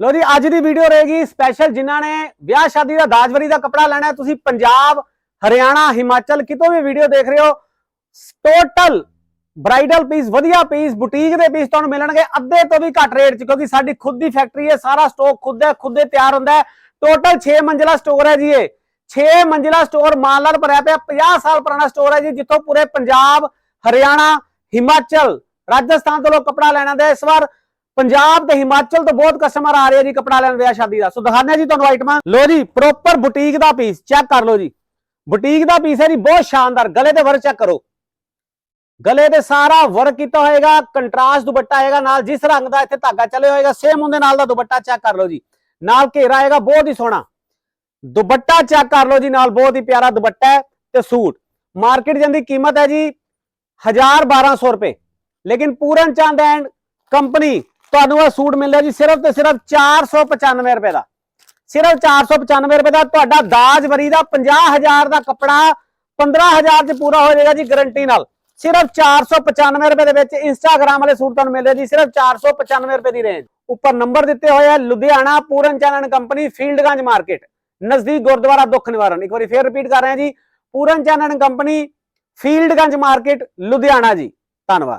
ਲੋ ਜੀ, ਅੱਜ ਦੀ ਵੀਡੀਓ ਰਹੇਗੀ ਸਪੈਸ਼ਲ ਜਿਨ੍ਹਾਂ ਨੇ ਵਿਆਹ ਸ਼ਾਦੀ ਦਾ ਦਾਜਵਰੀ ਦਾ ਕੱਪੜਾ ਲੈਣਾ ਤੁਸੀਂ ਪੰਜਾਬ, ਹਰਿਆਣਾ, ਹਿਮਾਚਲ ਕਿਤੋਂ ਵੀ ਵੀਡੀਓ ਦੇਖ ਰਹੇ ਹੋ। ਟੋਟਲ ਬ੍ਰਾਈਡਲ ਪੀਸ ਵਧੀਆ ਪੀਸ ਬੁਟੀਕ ਦੇ ਪੀਸ ਤੁਹਾਨੂੰ ਮਿਲਣਗੇ। ਅੱਧੇ ਤੋਂ ਵੀ ਘੱਟ ਰੇਟ 'ਚ, ਕਿਉਂਕਿ ਸਾਡੀ ਖੁਦ ਦੀ ਫੈਕਟਰੀ ਹੈ, ਸਾਰਾ ਸਟਾਕ ਖੁਦ ਹੈ, ਖੁਦ ਦੇ ਤਿਆਰ ਹੁੰਦਾ ਹੈ। ਟੋਟਲ 6 ਮੰਜ਼ਿਲਾ ਸਟੋਰ ਹੈ ਜੀ ਇਹ। 6 ਮੰਜ਼ਿਲਾ ਸਟੋਰ ਮਾਨਲਾਲ ਭਰਿਆ ਪਿਆ 50 ਸਾਲ ਪੁਰਾਣਾ ਸਟੋਰ ਹੈ ਜੀ, ਜਿੱਥੋਂ ਪੂਰੇ ਪੰਜਾਬ, ਹਰਿਆਣਾ, ਹਿਮਾਚਲ, ਰਾਜਸਥਾਨ ਤੋਂ ਲੋਕ ਕੱਪੜਾ ਲੈਣਾ ਦੇ ਇਸ ਵਾਰ ਪੰਜਾਬ ਤੇ ਹਿਮਾਚਲ ਤੋਂ ਬਹੁਤ ਕਸਟਮਰ ਆ ਰਹੇ ਆ ਜੀ ਕੱਪੜਾ ਲੈਣ ਵਿਆਹ ਸ਼ਾਦੀ ਦਾ। ਸੋ ਦਿਖਾਉਂਦੇ ਜੀ ਤੁਹਾਨੂੰ ਆਈਟਮਾਂ ਲੋ ਜੀ ਪ੍ਰੋਪਰ ਬੁਟੀਕ ਦਾ ਪੀਸ ਚੈੱਕ ਕਰ ਲਓ ਜੀ। ਬੁਟੀਕ ਦਾ ਪੀਸ ਹੈ ਜੀ, ਬਹੁਤ ਸ਼ਾਨਦਾਰ। ਗਲੇ ਤੇ ਵਰਕ ਚੈੱਕ ਕਰੋ। ਗਲੇ ਤੇ ਸਾਰਾ ਵਰਕ ਕੀਤਾ ਹੋਏਗਾ ਕੰਟਰਾਸਟ ਦੁਪੱਟਾ ਆਏਗਾ ਨਾਲ, ਜਿਸ ਰੰਗ ਦਾ ਇੱਥੇ ਧਾਗਾ ਚੱਲੇ ਹੋਏਗਾ ਸੇਮ ਉਹਦੇ ਨਾਲ ਦਾ ਦੁਪੱਟਾ ਚੈੱਕ ਕਰ ਲਓ ਜੀ। ਨਾਲ ਘੇਰਾ ਆਏਗਾ, ਬਹੁਤ ਹੀ ਸੋਹਣਾ। ਦੁਪੱਟਾ ਚੈੱਕ ਕਰ ਲਓ ਜੀ ਨਾਲ, ਬਹੁਤ ਹੀ ਪਿਆਰਾ ਦੁਪੱਟਾ ਹੈ ਤੇ ਸੂਟ। ਮਾਰਕੀਟ ਜਾਂਦੀ ਕੀਮਤ ਹੈ ਜੀ 1000 1200 ਰੁਪਏ। ਲੇਕਿਨ ਪੂਰਨ ਚੰਦ ਐਂਡ ਕੰਪਨੀ ਤੁਹਾਨੂੰ ਇਹ ਸੂਟ ਮਿਲ ਰਿਹਾ ਜੀ ਸਿਰਫ ਤੇ ਸਿਰਫ 495 ਰੁਪਏ ਦਾ। ਸਿਰਫ 495 ਰੁਪਏ ਦਾ ਤੁਹਾਡਾ ਦਾਜ ਵਰੀ ਦਾ 50000 ਦਾ ਕੱਪੜਾ 15000 ਚ ਪੂਰਾ ਹੋ ਜਾਏਗਾ ਜੀ ਗਾਰੰਟੀ ਨਾਲ। ਸਿਰਫ 495 ਰੁਪਏ ਦੇ ਵਿੱਚ ਇੰਸਟਾਗ੍ਰam ਵਾਲੇ ਸੂਟ ਤੁਹਾਨੂੰ ਮਿਲ ਰਿਹਾ ਜੀ, ਸਿਰਫ 495 ਰੁਪਏ ਦੀ ਰੇਂਜ ਉੱਪਰ ਨੰਬਰ ਦਿੱਤੇ ਹੋਏ ਆ, ਲੁਧਿਆਣਾ ਪੂਰਨ ਚਾਨਣ ਕੰਪਨੀ ਫੀਲਡਗੰਜ ਮਾਰਕੀਟ ਨਜ਼ਦੀਕ ਗੁਰਦੁਆਰਾ ਦੁੱਖ ਨਿਵਾਰਨ। ਇੱਕ ਵਾਰੀ ਫੇਰ ਰਿਪੀਟ ਕਰ ਰਹੇ ਹਾਂ ਜੀ, ਪੂਰਨ ਚਾਨਣ ਕੰਪਨੀ ਫੀਲਡਗੰਜ ਮਾਰਕੀਟ ਲੁਧਿਆਣਾ ਜੀ। ਧੰਨਵਾਦ।